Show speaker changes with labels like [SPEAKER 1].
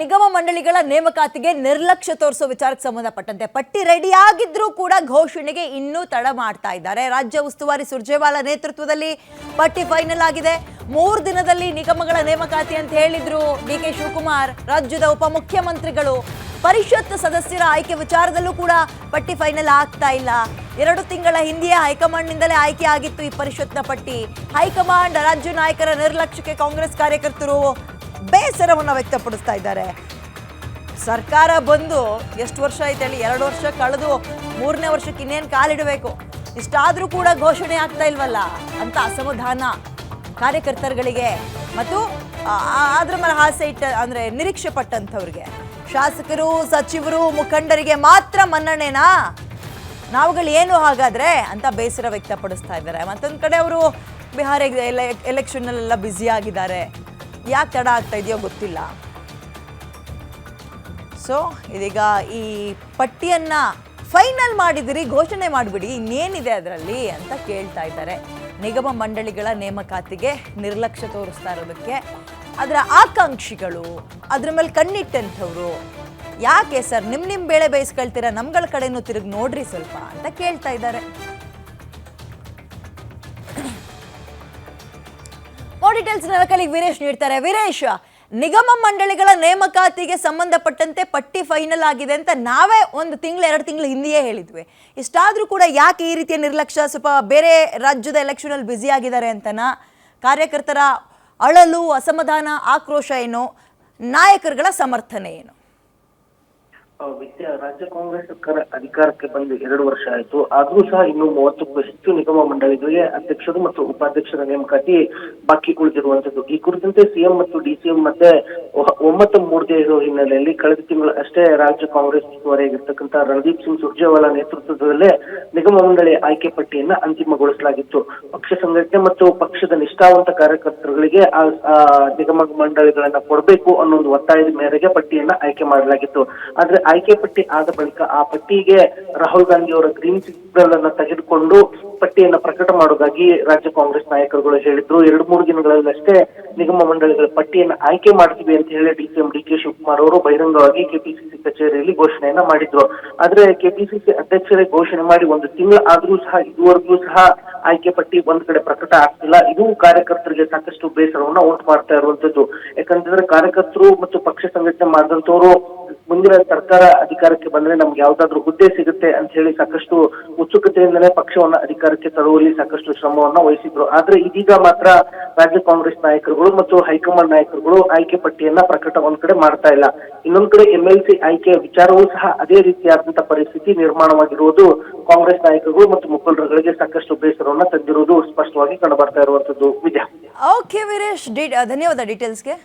[SPEAKER 1] ನಿಗಮ ಮಂಡಳಿಗಳ ನೇಮಕಾತಿಗೆ ನಿರ್ಲಕ್ಷ್ಯ ತೋರಿಸೋ ವಿಚಾರಕ್ಕೆ ಸಂಬಂಧಪಟ್ಟಂತೆ ಪಟ್ಟಿ ರೆಡಿ ಆಗಿದ್ರೂ ಕೂಡ ಘೋಷಣೆಗೆ ಇನ್ನೂ ತಡ ಮಾಡ್ತಾ ಇದ್ದಾರೆ. ರಾಜ್ಯ ಉಸ್ತುವಾರಿ ಸುರ್ಜೇವಾಲಾ ನೇತೃತ್ವದಲ್ಲಿ ಪಟ್ಟಿ ಫೈನಲ್ ಆಗಿದೆ. ಮೂರು ದಿನದಲ್ಲಿ ನಿಗಮಗಳ ನೇಮಕಾತಿ ಅಂತ ಹೇಳಿದ್ರು ಡಿ ಕೆ ಶಿವಕುಮಾರ್. ರಾಜ್ಯದ ಉಪಮುಖ್ಯಮಂತ್ರಿಗಳು ಪರಿಷತ್ ಸದಸ್ಯರ ಆಯ್ಕೆ ವಿಚಾರದಲ್ಲೂ ಕೂಡ ಪಟ್ಟಿ ಫೈನಲ್ ಆಗ್ತಾ ಇಲ್ಲ. ಎರಡು ತಿಂಗಳ ಹಿಂದೆಯೇ ಹೈಕಮಾಂಡ್ನಿಂದಲೇ ಆಯ್ಕೆ ಆಗಿತ್ತು ಈ ಪರಿಷತ್ನ ಪಟ್ಟಿ. ಹೈಕಮಾಂಡ್ ರಾಜ್ಯ ನಾಯಕರ ನಿರ್ಲಕ್ಷ್ಯಕ್ಕೆ ಕಾಂಗ್ರೆಸ್ ಕಾರ್ಯಕರ್ತರು ಬೇಸರವನ್ನು ವ್ಯಕ್ತಪಡಿಸ್ತಾ ಇದ್ದಾರೆ. ಸರ್ಕಾರ ಬಂದು ಎಷ್ಟು ವರ್ಷ ಆಯ್ತು ಹೇಳಿ, ಎರಡು ವರ್ಷ ಕಳೆದು ಮೂರನೇ ವರ್ಷಕ್ಕೆ ಇನ್ನೇನು ಕಾಲಿಡಬೇಕು? ಇಷ್ಟಾದರೂ ಕೂಡ ಘೋಷಣೆ ಆಗ್ತಾ ಇಲ್ವಲ್ಲ? ಅಂತ ಅಸಮಾಧಾನ ಕಾರ್ಯಕರ್ತರುಗಳಿಗೆ ಮತ್ತು ಅದ್ರ ಮೇಲೆ ಹಾಸೆ ಇಟ್ಟ, ಅಂದರೆ ನಿರೀಕ್ಷೆ ಪಟ್ಟಂಥವ್ರಿಗೆ. ಶಾಸಕರು, ಸಚಿವರು, ಮುಖಂಡರಿಗೆ ಮಾತ್ರ ಮನ್ನಣೆನಾ? ನಾವುಗಳು ಏನು ಹಾಗಾದ್ರೆ ಅಂತ ಬೇಸರ ವ್ಯಕ್ತಪಡಿಸ್ತಾ ಇದ್ದಾರೆ. ಮತ್ತೊಂದು ಕಡೆ ಅವರು ಬಿಹಾರ ಎಲೆಕ್ಷನ್ನಲ್ಲೆಲ್ಲ ಬ್ಯುಸಿ ಆಗಿದ್ದಾರೆ. ಯಾಕೆ ತಡ ಆಗ್ತಾ ಇದೆಯೋ ಗೊತ್ತಿಲ್ಲ. ಸೊ ಇದೀಗ ಈ ಪಟ್ಟಿಯನ್ನ ಫೈನಲ್ ಮಾಡಿದಿರಿ, ಘೋಷಣೆ ಮಾಡಿಬಿಡಿ, ಇನ್ನೇನಿದೆ ಅದರಲ್ಲಿ ಅಂತ ಕೇಳ್ತಾ ಇದ್ದಾರೆ. ನಿಗಮ ಮಂಡಳಿಗಳ ನೇಮಕಾತಿಗೆ ನಿರ್ಲಕ್ಷ್ಯ ತೋರಿಸ್ತಾ ಇರೋದಕ್ಕೆ ಅದರ ಆಕಾಂಕ್ಷಿಗಳು, ಅದ್ರ ಮೇಲೆ ಕಣ್ಣಿಟ್ಟಂಥವ್ರು, ಯಾಕೆ ಸರ್ ನಿಮ್ಮ ನಿಮ್ಮ ಬೇಳೆ ಬೇಯಿಸ್ಕೊಳ್ತೀರಾ, ನಮ್ಗಳ ಕಡೆನೂ ತಿರುಗಿ ನೋಡ್ರಿ ಸ್ವಲ್ಪ ಅಂತ ಕೇಳ್ತಾ ಇದ್ದಾರೆ. ಡೀಟೇಲ್ಸ್ ಕಲಿಗೆ ವೀರೇಶ್ ನೀಡ್ತಾರೆ. ವೀರೇಶ್, ನಿಗಮ ಮಂಡಳಿಗಳ ನೇಮಕಾತಿಗೆ ಸಂಬಂಧಪಟ್ಟಂತೆ ಪಟ್ಟಿ ಫೈನಲ್ ಆಗಿದೆ ಅಂತ ನಾವೇ ಒಂದು ತಿಂಗಳು, ಎರಡು ತಿಂಗಳು ಹಿಂದೆಯೇ ಹೇಳಿದ್ವಿ. ಇಷ್ಟಾದರೂ ಕೂಡ ಯಾಕೆ ಈ ರೀತಿಯ ನಿರ್ಲಕ್ಷ್ಯ, ಸ್ವಲ್ಪ ಬೇರೆ ರಾಜ್ಯದ ಎಲೆಕ್ಷನಲ್ಲಿ ಬ್ಯುಸಿ ಆಗಿದ್ದಾರೆ ಅಂತನಾ ಕಾರ್ಯಕರ್ತರ ಅಳಲು, ಅಸಮಾಧಾನ, ಆಕ್ರೋಶ ಏನು, ನಾಯಕರುಗಳ ಸಮರ್ಥನೆ ಏನು?
[SPEAKER 2] ವಿದ್ಯಾ ರಾಜ್ಯ ಕಾಂಗ್ರೆಸ್ ಸರ್ಕಾರ ಅಧಿಕಾರಕ್ಕೆ ಬಂದು ಎರಡು ವರ್ಷ ಆಯ್ತು. ಆದ್ರೂ ಸಹ ಇನ್ನು ಮೂವತ್ತಕ್ಕೂ ಹೆಚ್ಚು ನಿಗಮ ಮಂಡಳಿಗಳಿಗೆ ಅಧ್ಯಕ್ಷರು ಮತ್ತು ಉಪಾಧ್ಯಕ್ಷರ ನೇಮಕಾತಿ ಬಾಕಿ ಉಳಿದಿರುವಂತದ್ದು ಈ ಕುರಿತಂತೆ ಸಿಎಂ ಮತ್ತು ಡಿಸಿಎಂ ಮತ್ತೆ ಒಮ್ಮತ ಮೂಡದೇ ಇರೋ ಹಿನ್ನೆಲೆಯಲ್ಲಿ ಕಳೆದ ತಿಂಗಳು ಅಷ್ಟೇ ರಾಜ್ಯ ಕಾಂಗ್ರೆಸ್ ಉಸ್ತುವಾರಿಯಾಗಿರ್ತಕ್ಕಂಥ ರಣದೀಪ್ ಸಿಂಗ್ ಸುರ್ಜೇವಾಲಾ ನೇತೃತ್ವದಲ್ಲೇ ನಿಗಮ ಮಂಡಳಿ ಆಯ್ಕೆ ಪಟ್ಟಿಯನ್ನ ಅಂತಿಮಗೊಳಿಸಲಾಗಿತ್ತು. ಪಕ್ಷ ಸಂಘಟನೆ ಮತ್ತು ಪಕ್ಷದ ನಿಷ್ಠಾವಂತ ಕಾರ್ಯಕರ್ತರುಗಳಿಗೆ ಆ, ನಿಗಮ ಮಂಡಳಿಗಳನ್ನ ಕೊಡಬೇಕು ಅನ್ನೋ ಒಂದು ಒತ್ತಾಯದ ಮೇರೆಗೆ ಪಟ್ಟಿಯನ್ನ ಆಯ್ಕೆ ಮಾಡಲಾಗಿತ್ತು. ಆದ್ರೆ ಆಯ್ಕೆ ಪಟ್ಟಿ ಆದ ಬಳಿಕ ಆ ಪಟ್ಟಿಗೆ ರಾಹುಲ್ ಗಾಂಧಿ ಅವರ ಗ್ರೀನ್ ಸಿಗ್ನಲ್ ಅನ್ನ ತೆಗೆದುಕೊಂಡು ಪಟ್ಟಿಯನ್ನ ಪ್ರಕಟ ಮಾಡೋದಾಗಿ ರಾಜ್ಯ ಕಾಂಗ್ರೆಸ್ ನಾಯಕರುಗಳು ಹೇಳಿದ್ರು. ಎರಡು ಮೂರು ದಿನಗಳಲ್ಲಷ್ಟೇ ನಿಗಮ ಮಂಡಳಿಗಳ ಪಟ್ಟಿಯನ್ನ ಆಯ್ಕೆ ಮಾಡ್ತೀವಿ ಅಂತ ಹೇಳಿ ಡಿಸಿಎಂ ಡಿ ಕೆ ಶಿವಕುಮಾರ್ ಅವರು ಬಹಿರಂಗವಾಗಿ ಕೆಪಿಸಿಸಿ ಕಚೇರಿಯಲ್ಲಿ ಘೋಷಣೆಯನ್ನ ಮಾಡಿದ್ರು. ಆದ್ರೆ ಕೆಪಿಸಿಸಿ ಅಧ್ಯಕ್ಷರೇ ಘೋಷಣೆ ಮಾಡಿ ಒಂದು ತಿಂಗಳು ಆದ್ರೂ ಸಹ, ಇದುವರೆಗೂ ಸಹ ಆಯ್ಕೆ ಪಟ್ಟಿ ಒಂದ್ ಕಡೆ ಪ್ರಕಟ ಆಗ್ತಿಲ್ಲ. ಇದು ಕಾರ್ಯಕರ್ತರಿಗೆ ಸಾಕಷ್ಟು ಬೇಸರವನ್ನ ಉಂಟು ಮಾಡ್ತಾ ಇರುವಂತದ್ದು. ಯಾಕಂತಂದ್ರೆ ಕಾರ್ಯಕರ್ತರು ಮತ್ತು ಪಕ್ಷ ಸಂಘಟನೆ ಮಾಡಿದಂತವರು ಮುಂದಿನ ಸರ್ಕಾರ ಅಧಿಕಾರಕ್ಕೆ ಬಂದ್ರೆ ನಮ್ಗೆ ಯಾವ್ದಾದ್ರು ಹುದ್ದೆ ಸಿಗುತ್ತೆ ಅಂತ ಹೇಳಿ ಸಾಕಷ್ಟು ಉತ್ಸುಕತೆಯಿಂದಲೇ ಪಕ್ಷವನ್ನ ಅಧಿಕಾರಕ್ಕೆ ತರುವಲ್ಲಿ ಸಾಕಷ್ಟು ಶ್ರಮವನ್ನ ವಹಿಸಿದ್ರು. ಆದ್ರೆ ಇದೀಗ ಮಾತ್ರ ರಾಜ್ಯ ಕಾಂಗ್ರೆಸ್ ನಾಯಕರುಗಳು ಮತ್ತು ಹೈಕಮಾಂಡ್ ನಾಯಕರುಗಳು ಆಯ್ಕೆ ಪಟ್ಟಿಯನ್ನ ಪ್ರಕಟ ಒಂದ್ ಕಡೆ ಮಾಡ್ತಾ ಇಲ್ಲ. ಇನ್ನೊಂದ್ ಕಡೆ ಎಂ ಎಲ್ ಸಿ ಆಯ್ಕೆಯ ವಿಚಾರವೂ ಸಹ ಅದೇ ರೀತಿಯಾದಂತಹ ಪರಿಸ್ಥಿತಿ ನಿರ್ಮಾಣವಾಗಿರುವುದು ಕಾಂಗ್ರೆಸ್ ನಾಯಕರುಗಳು ಮತ್ತು ಮುಖಂಡರುಗಳಿಗೆ ಸಾಕಷ್ಟು ಬೇಸರವನ್ನ ತಂದಿರುವುದು ಸ್ಪಷ್ಟವಾಗಿ ಕಂಡು ಬರ್ತಾ ಇರುವಂತದ್ದು. ವಿದ್ಯಾ.
[SPEAKER 1] ಓಕೆ ವೀರೇಶ್ ಧನ್ಯವಾದ ಡೀಟೇಲ್ಸ್ಗೆ.